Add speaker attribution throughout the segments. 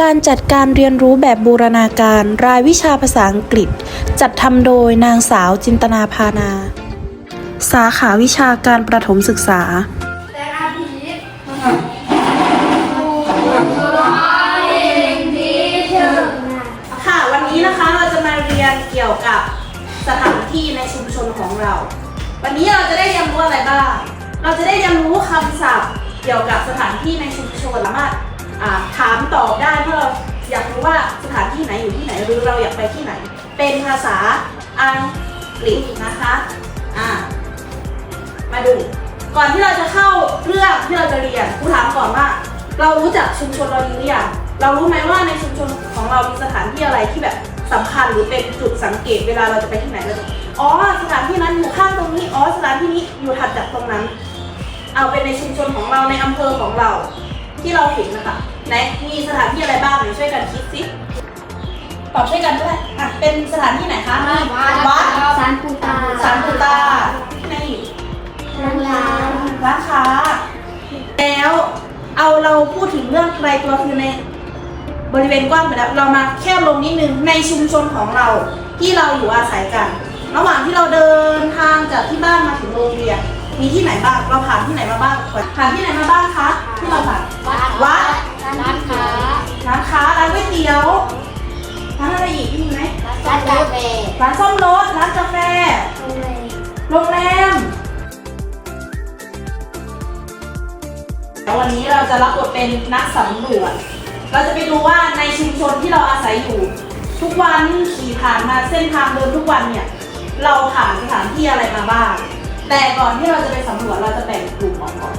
Speaker 1: การจัดการเรียนรู้แบบบูรณาการรายวิชาภาษาอังกฤษ จัดทำโดยนางสาวจินตนาพานา สาขาวิชาการประถมศึกษา
Speaker 2: ค่ะวันนี้นะคะเราจะมาเรียนเกี่ยวกับสถานที่ในชุมชนของเรา วันนี้เราจะได้เรียนรู้อะไรบ้าง เราจะได้เรียนรู้คำศัพท์เกี่ยวกับสถานที่ในชุมชนสามารถอ่า ถามตอบได้เมื่อเราอยากรู้ว่าสถานที่ไหนอยู่ที่ไหนหรือเราอยากไปที่ไหน เป็นภาษาอังกฤษนะคะอ่ามาดู ก่อนที่เราจะเข้าเรื่องที่เราจะเรียนครูถามก่อนว่า เรารู้จักชุมชนเราดีหรือยังเรารู้ไหมว่าในชุมชนของเรามีสถานที่อะไรที่แบบสำคัญหรือเป็นจุดสังเกตเวลาเราจะไปที่ไหนเราจะอ๋อสถานที่นั้นอยู่ข้างตรงนี้อ๋อสถานที่นี้อยู่ถัดจากตรงนั้น เอาเป็นในชุมชนของเราในอำเภอของเรา ที่เราเห็นนะคะไหนมีสถานที่อะไรบ้างไหนช่วยกันคิดสิตอบช่วยกันด้วยอะเป็นสถานที่ไหนคะวัด
Speaker 3: สารปูตา
Speaker 2: สารปูตาที่ไหนอีก
Speaker 3: ร้านร้าน
Speaker 2: ร้านค้าแล้วเอาเราพูดถึงเรื่องไกลตัวคือในบริเวณกว้างไปแล้วเรามาแค่ลงนิดนึงในชุมชนของเราที่เราอยู่อาศัยกัน ระหว่างที่เราเดินทางจากที่บ้านมาถึงโรงเรียน มีที่ไหนบ้างเราผ่านที่ไหนมาบ้างก่อนผ่านที่ไหนมาบ้างคะที่เราผ่านวัด
Speaker 3: ร้านค้า
Speaker 2: ร้านค้าร้านก๋วยเตี๋ยวร้านอะไรอีกมีไหม
Speaker 3: ร้านกาแฟ
Speaker 2: ร้านซ่อมรถร้านกาแฟโรงแรมแล้ววันนี้เราจะรับบทเป็นนักสำรวจเราจะไปดูว่าในชุมชนที่เราอาศัยอยู่ ทุกวันขี่ผ่านมาเส้นทางเดินทุกวันเนี่ย เราผ่านสถานที่อะไรมาบ้าง แต่ก่อนที่เราจะไปสำรวจเราจะแบ่งกลุ่มออกก่อน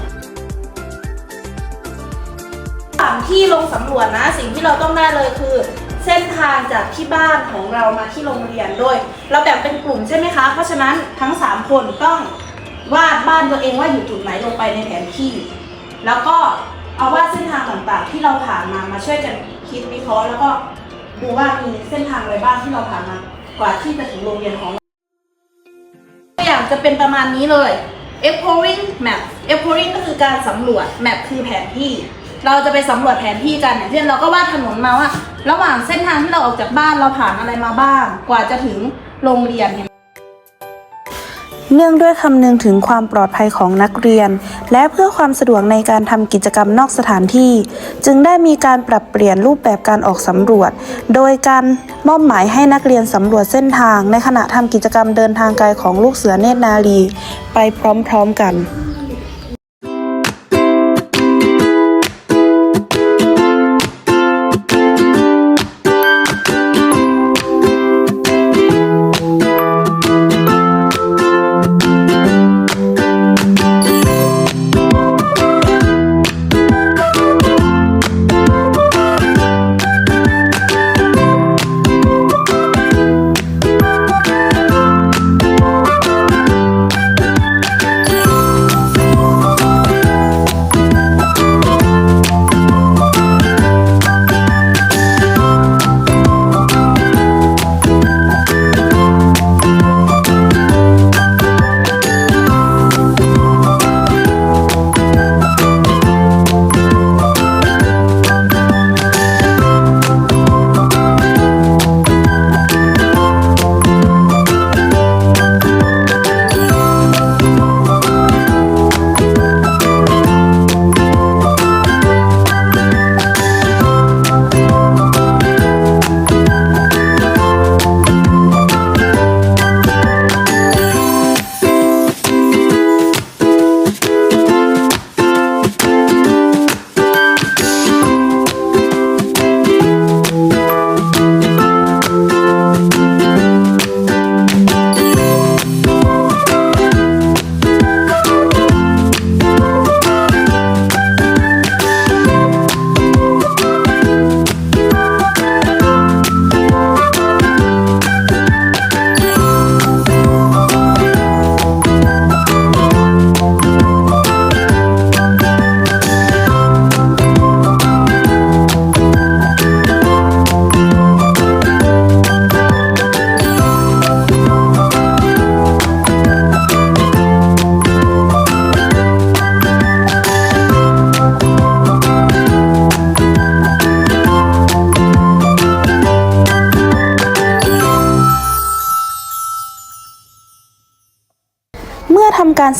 Speaker 2: สถานที่ลงสำรวจนะ สิ่งที่เราต้องได้เลยคือ เส้นทางจากที่บ้านของเรามาที่โรงเรียนโดย เราแบ่งเป็นกลุ่มใช่ไหมคะ เพราะฉะนั้นทั้ง 3 คนต้องวาดบ้านตัวเองว่าอยู่จุดไหนลงไปในแผนที่ แล้วก็เอาวาดเส้นทางต่างๆ ที่เราผ่านมามาช่วยกันคิดวิเคราะห์แล้วก็ดูว่ามีเส้นทางอะไรบ้างที่เราผ่านมากว่าที่จะถึงโรงเรียนของเรา อย่างจะเป็นประมาณนี้เลย exploring map exploring ก็คือการสำรวจ map คือแผนที่ เราจะไปสำรวจแผนที่กันอย่างเช่นเราก็วาดถนนมาว่า ระหว่างเส้นทางที่เราออกจากบ้านเราผ่านอะไรมาบ้าง กว่าจะถึงโรงเรียนเนี่ย
Speaker 1: เนื่องด้วยคำนึงถึงความปลอดภัยของนักเรียน และเพื่อความสะดวกในการทำกิจกรรมนอกสถานที่ จึงได้มีการปรับเปลี่ยนรูปแบบการออกสำรวจ โดยการมอบหมายให้นักเรียนสำรวจเส้นทาง ในขณะทำกิจกรรมเดินทางไกลของลูกเสือเนตรนารี ไปพร้อมๆกัน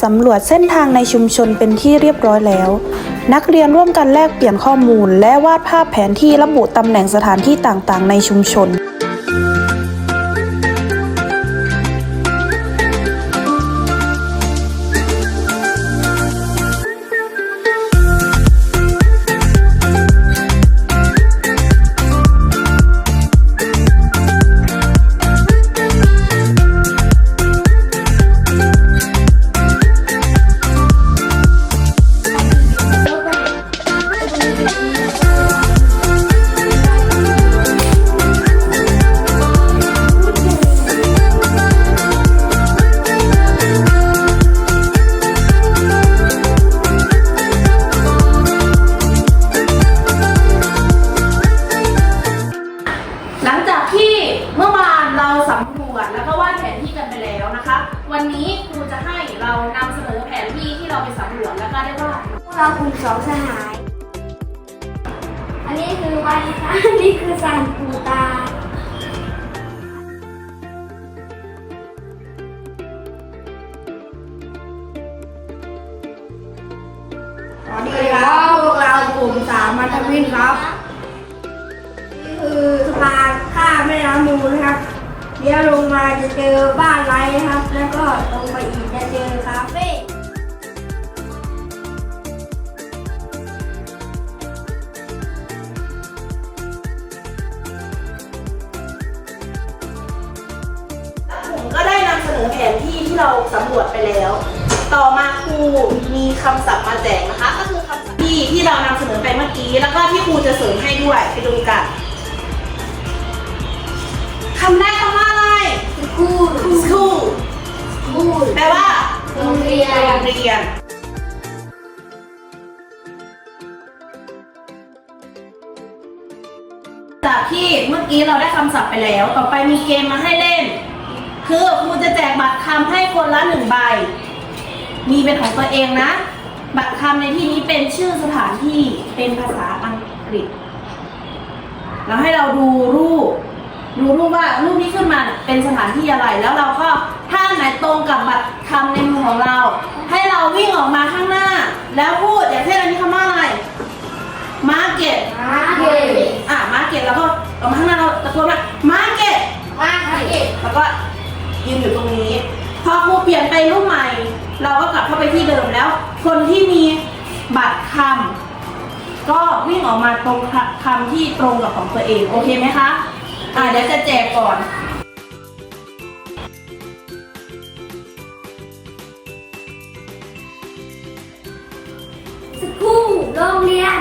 Speaker 3: สำ
Speaker 1: รวจเส้นทางในชุมชนเป็นที่เรียบร้อยแล้ว นักเรียนร่วมกันแลกเปลี่ยนข้อมูล และวาดภาพแผนที่ระบุตำแหน่งสถานที่ต่างๆ ในชุมชน
Speaker 2: เรากลุ่
Speaker 3: มสองสหาย อันนี้คือวันอันนี้คือสารปูตา
Speaker 4: สวัสดีครับพวกเรากลุ่มสามมัทวินครับ นี่คือสะพานข้ามแม่น้ำมูลนะครับเลี้ยวลงมาจะเจอบ้านไร่นะครับ แล้วก็ตรงไปอีก
Speaker 2: แผนที่ที่เราสำรวจไปแล้ว ต่อมาครูมีคำศัพท์มาแจกนะคะ ก็คือคำศัพท์ที่ที่เรานำเสนอไปเมื่อกี้ แล้วก็ที่ครูจะเสริมให้ด้วยไปดูกันคำแรกคำว่าอะไร
Speaker 3: คู่
Speaker 2: school
Speaker 3: คู่
Speaker 2: แปลว่า
Speaker 3: โรงเรียน
Speaker 2: โรงเรียนจากที่เมื่อกี้เราได้คำศัพท์ไปแล้ว ต่อไปมีเกมมาให้เล่น คือครูจะแจกบัตรคำให้คนละหนึ่งใบ มีเป็นของตัวเองนะ บัตรคำในที่นี้เป็นชื่อสถานที่เป็นภาษาอังกฤษ แล้วให้เราดูรูป ดูรูปว่ารูปที่ขึ้นมาเนี่ยเป็นสถานที่อะไร แล้วเราก็ถ้าอันไหนตรงกับบัตรคำในมือของเรา ให้เราวิ่งออกมาข้างหน้า แล้วพูดอย่างเช่นอันนี้คำว่าอะไร market
Speaker 3: มาเก็ต
Speaker 2: อะ market แล้วก็ออกมาข้างหน้าเราตะโกนว่า market
Speaker 3: มาเก็ต
Speaker 2: แล้วก็ ยืนอยู่ตรงนี้ พอครูเปลี่ยนไปรูปใหม่ เราก็กลับเข้าไปที่เดิมแล้ว คนที่มีบัตรคำก็วิ่งออกมาตรงคำที่ตรงกับของตัวเองโอเคไหมคะอ่าเดี๋ยวจะแจกก่อน
Speaker 3: สกูโรงเรียน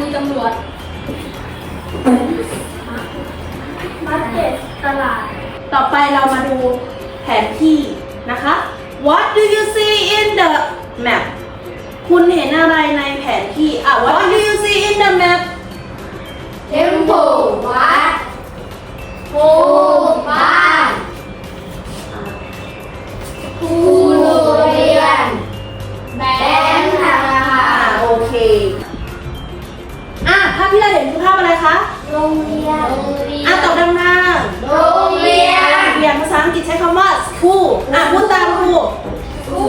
Speaker 5: นีตำรวจ
Speaker 3: มาร์เก็ตตลาด
Speaker 2: ต่อไปเรามาดูแผนที่นะคะ What do you see in the map คุณเห็นอะไรในแผนที่ อะ What do you see in the map
Speaker 3: เทมา
Speaker 2: ษาอังกฤษใช้คำว่า school อะพูดตามครู
Speaker 3: คู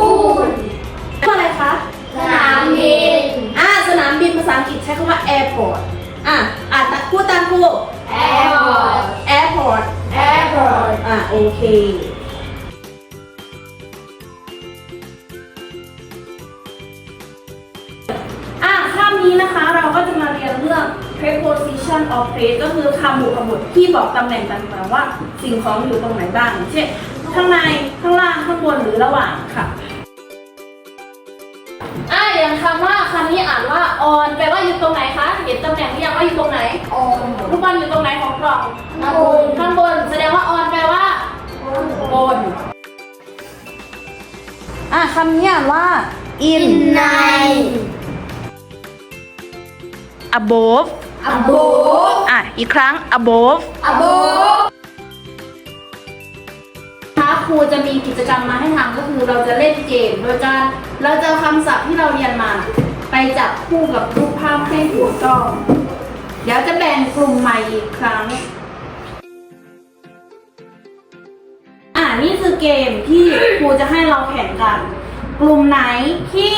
Speaker 2: ว่าอะไรคะ
Speaker 3: สนามบิน
Speaker 2: อะสนามบินภาษาอังกฤษใช้คำว่า airport อะอะพูดตามครู
Speaker 3: แอร์พอร์ต
Speaker 2: airport
Speaker 3: แอร์พอร์ต
Speaker 2: อะโอเค อะข้ามนี้นะคะเราก็จะมาเรียนเรื่อง preposition of place ก็คือคำบุคคลที่บอกตำแหน่งต่างๆว่า สิ่งของอยู่ตรงไหนบ้าง เช่น ข้างใน ข้างล่าง ข้างบน หรือระหว่างค่ะอะอย่างคำว่าคำนี้อ่านว่า on แปลว่าอยู่ตรงไหนคะ เห็นตำแหน่งหรือยังว่าอยู่ตรงไหน
Speaker 3: ออน
Speaker 2: ลูกบอลอยู่ตรงไหนของกล่อง
Speaker 3: ข้างบน
Speaker 2: ข้างบน แสดงว่า on แปลว่าบนอะคำนี้อ่านว่า in
Speaker 3: ใน
Speaker 2: above
Speaker 3: อโบ
Speaker 2: อะ อีกครั้ง above
Speaker 3: อโบ
Speaker 2: ถ้าครูจะมีกิจกรรมมาให้ทำก็คือเราจะเล่นเกมโดยการเราจะเอาคำศัพท์ที่เราเรียนมา ไปจับคู่กับรูปภาพให้ถูกต้อง เดี๋ยวจะแบ่งกลุ่มใหม่อีกครั้ง อ่านี่คือเกมที่ครูจะให้เราแข่งกัน กลุ่มไหนที่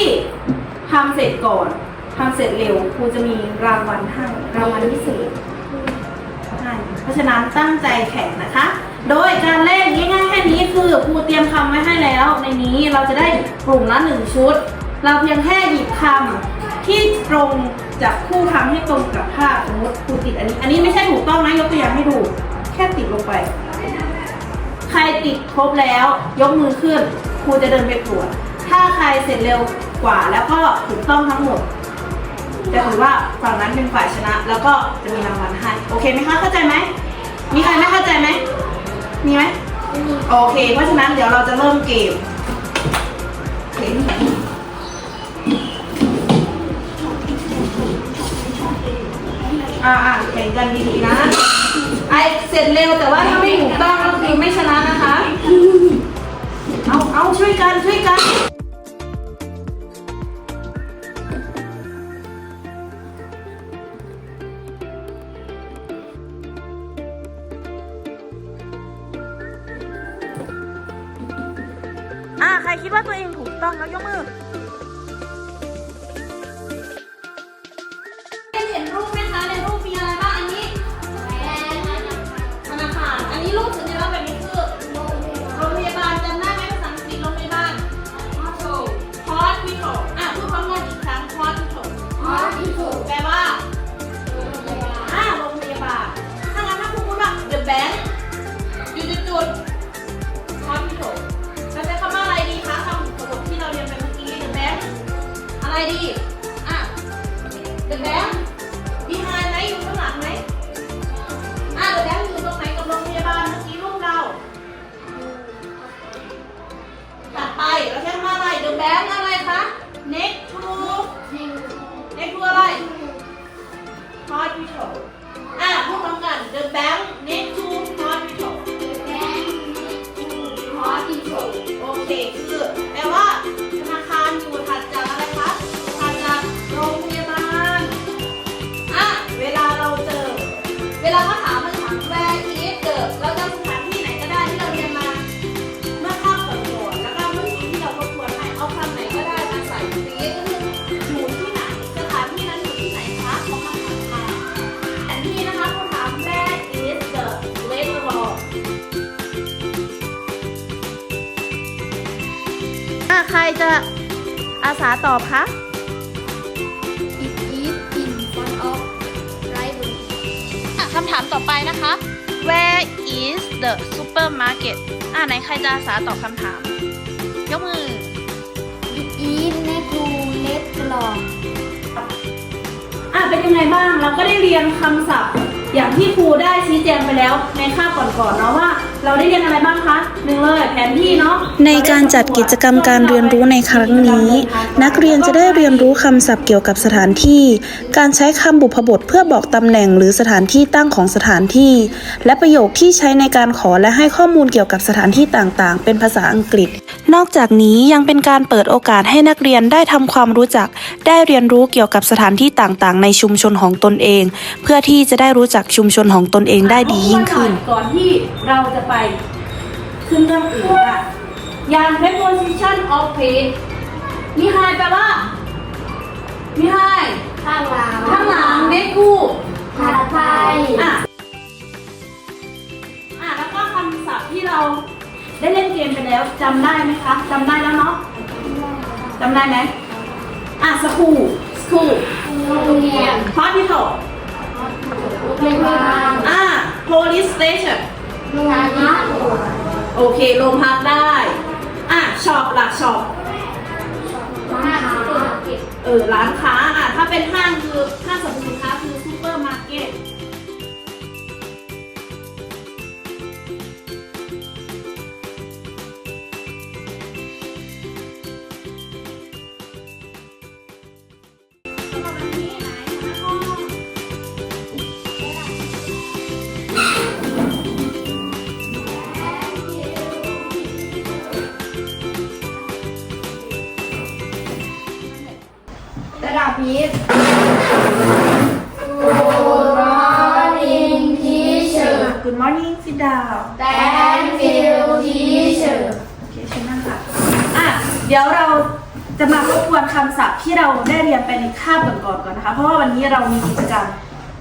Speaker 2: ทำเสร็จก่อน ทำเสร็จเร็วครูจะมีรางวัลให้รางวัลพิเศษให้เพราะฉะนั้นตั้งใจแข่งนะคะ โดยการเล่นง่ายๆแค่นี้คือครูเตรียมคำไว้ให้แล้ว ในนี้เราจะได้กลุ่มละหนึ่งชุด เราเพียงแค่หยิบคำที่ตรงจากคู่คำให้ตรงกับภาพสมมติครูติดอันนี้ อันนี้ไม่ใช่ถูกต้องนะยกตัวอย่างให้ดู แค่ติดลงไป ใครติดครบแล้วยกมือขึ้นครูจะเดินไปตรวจถ้าใครเสร็จเร็วกว่าแล้วก็ถูกต้องทั้งหมด จะถือว่าฝั่งนั้นเป็นฝ่ายชนะ แล้วก็จะมีรางวัลให้ โอเคไหมคะ เข้าใจไหม มีใครไม่เข้าใจไหม มีไหม โอเค เพราะฉะนั้นเดี๋ยวเราจะเริ่มเกมโอเคอ่าอ่าแข่งกันดีๆนะ ไอเสร็จเร็วแต่ว่าถ้าไม่ถูกต้องก็คือไม่ชนะนะคะ เอาเอาช่วยกันช่วยกัน hospital อะ อาสาตอบคะอะคำถามต่อไปนะคะ Where is the supermarket อะไหนใครจะอาสาตอบคำถาม ยกมืออะเป็นยังไงบ้าง เราก็ได้เรียนคำศัพท์ อย่างที่ครูได้ชี้แจงไปแล้วในคาบก่อนๆเนาะว่า เราได้เรียนอะไรบ้างคะหนึ่งเลยแผนที่เนาะ
Speaker 1: ในการจัดกิจกรรมการเรียนรู้ในครั้งนี้ นักเรียนจะได้เรียนรู้คำศัพท์เกี่ยวกับสถานที่ การใช้คำบุพบทเพื่อบอกตำแหน่งหรือสถานที่ตั้งของสถานที่ และประโยคที่ใช้ในการขอและให้ข้อมูลเกี่ยวกับสถานที่ต่างๆ เป็นภาษาอังกฤษ นอกจากนี้ยังเป็นการเปิดโอกาสให้นักเรียนได้ทำความรู้จัก ได้เรียนรู้เกี่ยวกับสถานที่ต่างๆ ในชุมชนของตนเอง เพื่อที่จะได้รู้จักชุมชนของตนเองได้ดียิ่งขึ้น
Speaker 2: ก่อนที่เราจะไปขึ้นเรื่องอื่นค่ะอย่าง preposition of place มีไฮแปลว่ามีไฮ
Speaker 3: ข้างหลัง
Speaker 2: ข้างหลังเด็กคู่
Speaker 3: ถัดไป
Speaker 2: อะอะแล้วก็คำศัพท์ที่เราได้เล่นเกมไปแล้วจำได้ไหมคะจำได้แล้วเนาะจำได้ไหมอะ school school
Speaker 3: โรงเรียน
Speaker 2: hospital
Speaker 3: โรงพยาบาล
Speaker 2: อะ police station
Speaker 3: โรงพัก
Speaker 2: โอเคโรงพักได้ อะช็อปล่ะช็อป
Speaker 3: ร้านค้า
Speaker 2: เออร้านค้าอะถ้าเป็นห้างคือห้างสรรพสินค้าคือซูเปอร์มาร์เก็ต
Speaker 4: ระดับนี้
Speaker 3: โบ
Speaker 2: coming sit down
Speaker 3: Thank you teacher
Speaker 2: โอเคเชิญนั่งค่ะอะ เดี๋ยวเราจะมาทบทวนคำศัพท์ที่เราได้เรียนไปในคาบก่อนๆก่อนนะคะ เพราะว่าวันนี้เรามีกิจกรรม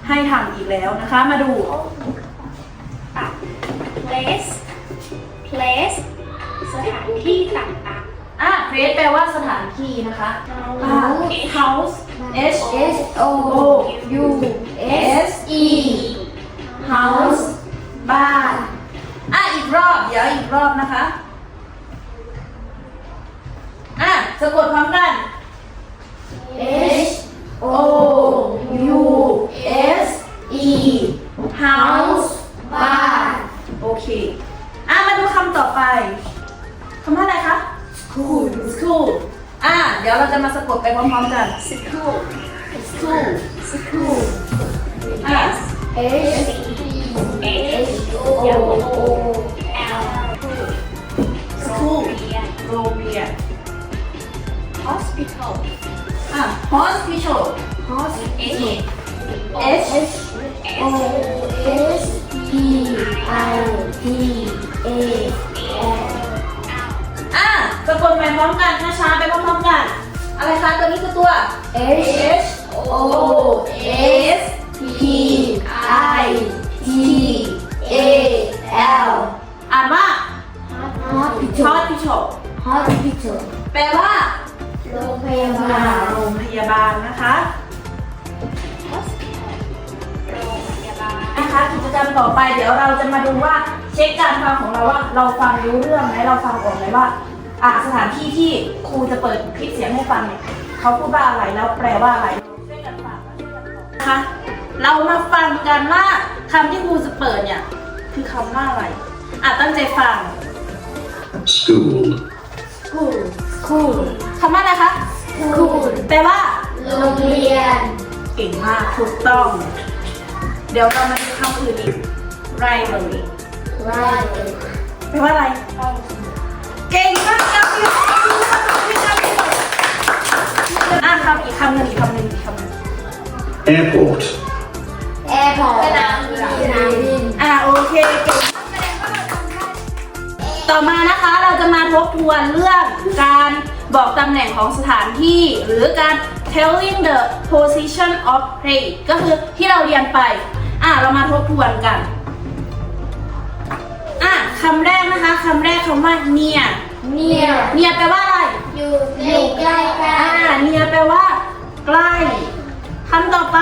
Speaker 2: ให้ทำอีกแล้วนะคะ มาดู
Speaker 3: place place สถานที่ต่าง
Speaker 2: อะ place แปลว่าสถานที่นะคะอ่า house h
Speaker 3: S O U S E house
Speaker 2: บ้านอะอีกรอบ เดี๋ยวอีกรอบนะคะ อะสะกดพร้อมกัน
Speaker 3: H
Speaker 2: O U S E house บ้านโอเค อะมาดูคำต่อไปคำว่าอะไรคะ school school อะเดี๋ยวเราจะมาสะกดไปพร้อมๆกัน school school school อะ
Speaker 3: H H O O L
Speaker 2: school โรงเรียน
Speaker 3: hospital
Speaker 2: อะ hospital
Speaker 3: hospital
Speaker 2: H
Speaker 3: O S P I T A
Speaker 2: พร้อมกันช้าๆไปพร้อมๆกัน อะไรคะตัวนี้คือตัว
Speaker 3: H
Speaker 2: H
Speaker 3: O
Speaker 2: S
Speaker 3: P I T A L
Speaker 2: อ่านว่า
Speaker 3: hospital
Speaker 2: hospital
Speaker 3: hospital
Speaker 2: แปลว่า
Speaker 3: โรงพยาบา
Speaker 2: อ่า
Speaker 3: ล
Speaker 2: โรงพยาบาลนะคะ นะคะกิจกรรมต่อไปเดี๋ยวเราจะมาดูว่าเช็คการฟังของเราว่าเราฟังรู้เรื่องไหมเราฟังออกไหมว่า อ่าสถานที่ที่ครูจะเปิดคลิปเสียงให้ฟังเนี่ยเขาพูดว่าอะไรแล้วแปลว่าอะไรช่วยกันฟังและช่วยกันตอบนะคะเรามาฟังกันว่าคำที่ครูจะเปิดเนี่ยคือคำว่าอะไรอะตั้งใจฟัง
Speaker 6: school,
Speaker 2: school school คำว่าอะไรคะ
Speaker 3: school
Speaker 2: แปลว่า
Speaker 3: โรงเรียน
Speaker 2: เก่งมากถูกต้อง เดี๋ยวเรามาดูคำอื่นอีก rivalry
Speaker 3: ไร
Speaker 2: แปลว่าอะไร เก่งมากครับพี่อ่านคำอีกคำหนึ่งอีกคำหนึ่งอีกคำหนึ่ง
Speaker 6: airport,
Speaker 3: แอร์พอร์ตสนามบิน
Speaker 2: อ่าโอเคเก่งต่อมานะคะเราจะมาทบทวนเรื่องการบอกตำแหน่งของสถานที่ หรือการ telling the position of place ก็คือที่เราเรียนไป อะเรามาทบทวนกันอะ คำแรกนะคะคำแรกคำว่า near
Speaker 3: เนี่ย
Speaker 2: near แปลว่าอะไร
Speaker 3: อยู่อยู่ใกล้กั
Speaker 2: อ่าน near แปลว่า ใกล้คำต่อไป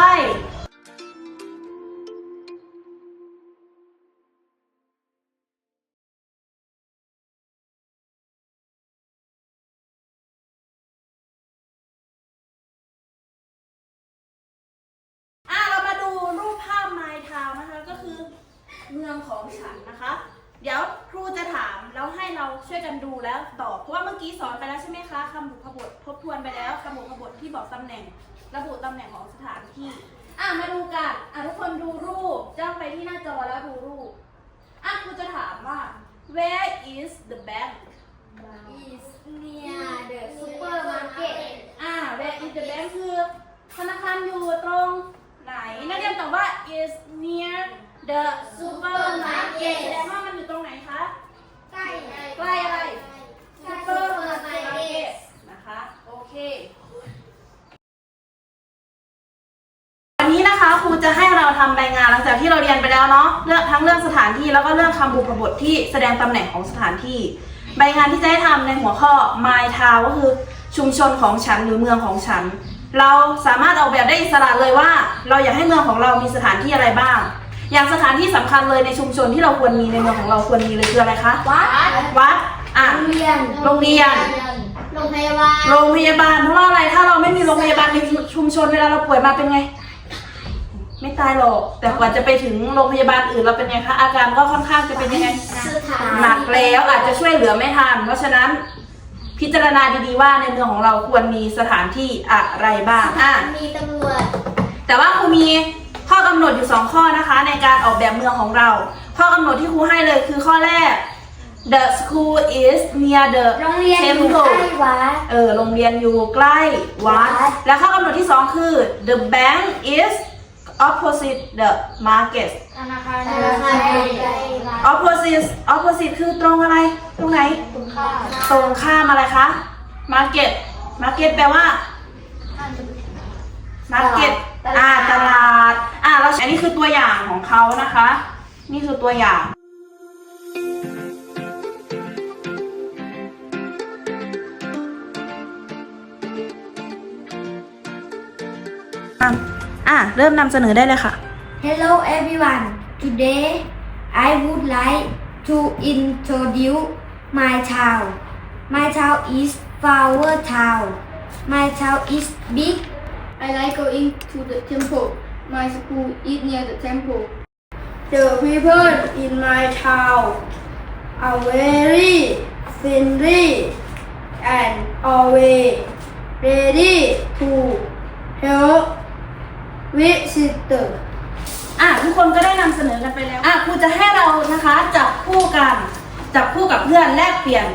Speaker 2: น่ง ระบุตำแหน่งของสถานที่ อะมาดูกัน อะทุกคนดูรูปจ้องไปที่หน้าจอแล้วดูรูป อะครูจะถามว่า where is the bank
Speaker 3: is near the supermarket
Speaker 2: อ่า where is the bank คือธนาคารอยู่ตรงไหน นักเรียนตอบว่า is near the supermarket แสดงว่ามันอยู่ตรงไหนคะ
Speaker 3: ใกล้
Speaker 2: ใกล้อะไร
Speaker 3: supermarket
Speaker 2: นะคะ โอเค นนี้นะคะครูจะให้เราทำรายงานหลังจากที่เราเรียนไปแล้วเนาะเรื่องทั้งเรื่องสถานที่แล้วก็เรื่องคำบุพบทที่แสดงตำแหน่งของสถานที่ใบงานที่จะให้ทำในหัวข้อ my town ก็คือชุมชนของฉันหรือเมืองของฉัน เราสามารถออกแบบได้อิสระเลยว่า เราอยากให้เมืองของเรามีสถานที่อะไรบ้าง อย่างสถานที่สำคัญเลยในชุมชนที่เราควรมีในเมืองของเราควรมีเลยคืออะไรคะ
Speaker 3: วัด
Speaker 2: วัดอะ
Speaker 3: โรงเรียน
Speaker 2: โรงเรียน
Speaker 3: โรงพยาบาล
Speaker 2: โรงพยาบาลเพราะว่าอะไรถ้าเราไม่มีโรงพยาบาลในชุมชนเวลาเราป่วยมาเป็นไงไม่ ตายหรอก แต่กว่าจะไปถึงโรงพยาบาลอื่นเราเป็นไงคะอาการก็ค่อนข้างจะเป็นยังไง
Speaker 3: สถาน
Speaker 2: หนักแล้วอาจจะช่วยเหลือไม่ทันเพราะฉะนั้น พิจารณาดีๆว่าในเมืองของเราควรมีสถานที่อะไรบ้างอะ
Speaker 3: มีตำรวจ
Speaker 2: แต่ว่าครูมีข้อกำหนดอยู่ 2 ข้อนะคะ ในการออกแบบเมืองของเรา ข้อกำหนดที่ครูให้เลยคือข้อแรก the school is near the
Speaker 3: โรงเรียนอยู่
Speaker 2: temple
Speaker 3: ใกล้วัด
Speaker 2: เออโรงเรียนอยู่ใกล้วัด
Speaker 3: วัด
Speaker 2: และข้อกำหนดที่ 2 คือ the bank is opposite the market
Speaker 5: ธนาคาร
Speaker 3: ธนาคารใหญ่
Speaker 2: opposite opposite คือตรงอะไร ตรงไหน ตรงข้ามอะไรคะ market market แปลว่า market อ่าตลาด อ่าเราอันนี้คือตัวอย่างของเขานะคะ นี่คือตัวอย่าง อะ อ่ะ เริ่มนำเสนอได้เลยค่ะ
Speaker 3: Hello everyone today I would like to introduce my town my town is flower town my town is big
Speaker 5: I like going to the temple my school is near the temple
Speaker 4: The people in my town are very friendly and always ready to help visitors.
Speaker 2: อะทุกคนก็ได้นำเสนอกันไปแล้ว อะครูจะให้เรานะคะจับคู่กันจับคู่กับเพื่อนแลกเปลี่ยน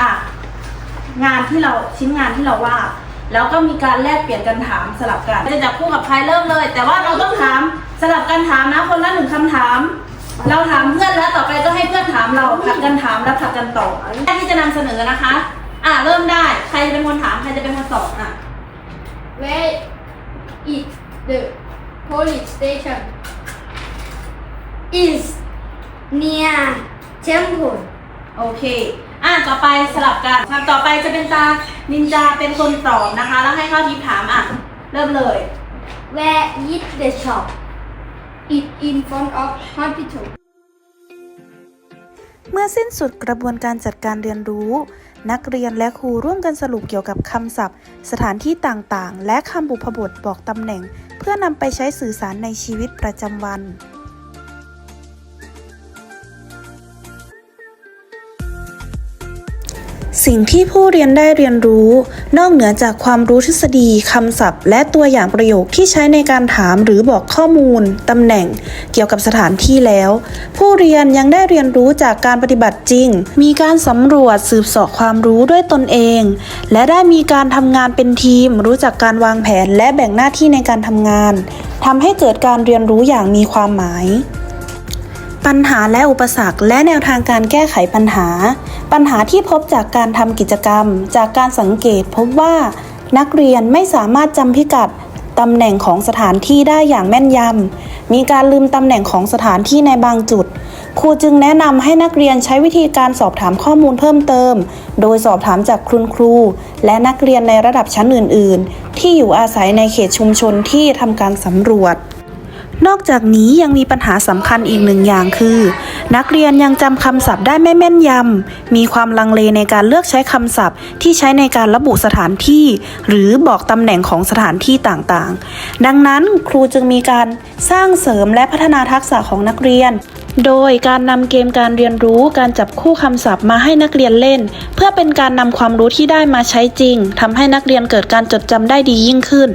Speaker 2: อะงานที่เราชิ้นงานที่เราวาดแล้วก็มีการแลกเปลี่ยนกันถามสลับกันจะจับคู่กับใครเริ่มเลย แต่ว่าเราต้องถามสลับกันถามนะคนละหนึ่งคำถาม เราถามเพื่อนแล้วต่อไปก็ให้เพื่อนถามเราผัดกันถามแล้วผัดกันตอบแรกที่จะนำเสนอนะคะ อะเริ่มได้ใครจะเป็นคนถามใครจะเป็นคนตอบอะ
Speaker 5: where is the police station
Speaker 3: is near temple
Speaker 2: โอเค อะต่อไปสลับกันคำต่อไปจะเป็นตา นินจาเป็นคนตอบนะคะ แล้วให้เข้าทิพย์ถามอะ เริ่มเลย
Speaker 3: where is the shop
Speaker 5: it in front of hospital
Speaker 1: เมื่อสิ้นสุดกระบวนการจัดการเรียนรู้ นักเรียนและครูร่วมกันสรุปเกี่ยวกับคำศัพท์ สถานที่ต่างๆ และคำบุพบทบอกตำแหน่ง เพื่อนำไปใช้สื่อสารในชีวิตประจำวัน สิ่งที่ผู้เรียนได้เรียนรู้ นอกเหนือจากความรู้ทฤษฎีคำศัพท์ และตัวอย่างประโยคที่ใช้ในการถามหรือบอกข้อมูลตำแหน่ง เกี่ยวกับสถานที่แล้ว ผู้เรียนยังได้เรียนรู้จากการปฏิบัติจริง มีการสำรวจสืบเสาะความรู้ด้วยตนเอง และได้มีการทำงานเป็นทีม รู้จักการวางแผนและแบ่งหน้าที่ในการทำงานทำให้เกิดการเรียนรู้อย่างมีความหมาย ปัญหาและอุปสรรค และแนวทางการแก้ไขปัญหา ปัญหาที่พบจากการทำกิจกรรม จากการสังเกตพบว่า นักเรียนไม่สามารถจำพิกัดตำแหน่งของสถานที่ได้อย่างแม่นยำ มีการลืมตำแหน่งของสถานที่ในบางจุด ครูจึงแนะนำให้นักเรียนใช้วิธีการสอบถามข้อมูลเพิ่มเติม โดยสอบถามจากคุณครู และนักเรียนในระดับชั้นอื่น ๆ ที่อยู่อาศัยในเขตชุมชนที่ทำการสำรวจ นอกจากนี้ยังมีปัญหาสำคัญอีกหนึ่งอย่างคือ นักเรียนยังจำคำศัพท์ได้ไม่แม่นยำ มีความลังเลในการเลือกใช้คำศัพท์ ที่ใช้ในการระบุสถานที่ หรือบอกตำแหน่งของสถานที่ต่างๆ ดังนั้นครูจึงมีการสร้างเสริมและพัฒนาทักษะของนักเรียน โดยการนำเกมการเรียนรู้การจับคู่คำศัพท์มาให้นักเรียนเล่น เพื่อเป็นการนำความรู้ที่ได้มาใช้จริงทำให้นักเรียนเกิดการจดจำได้ดียิ่งขึ้น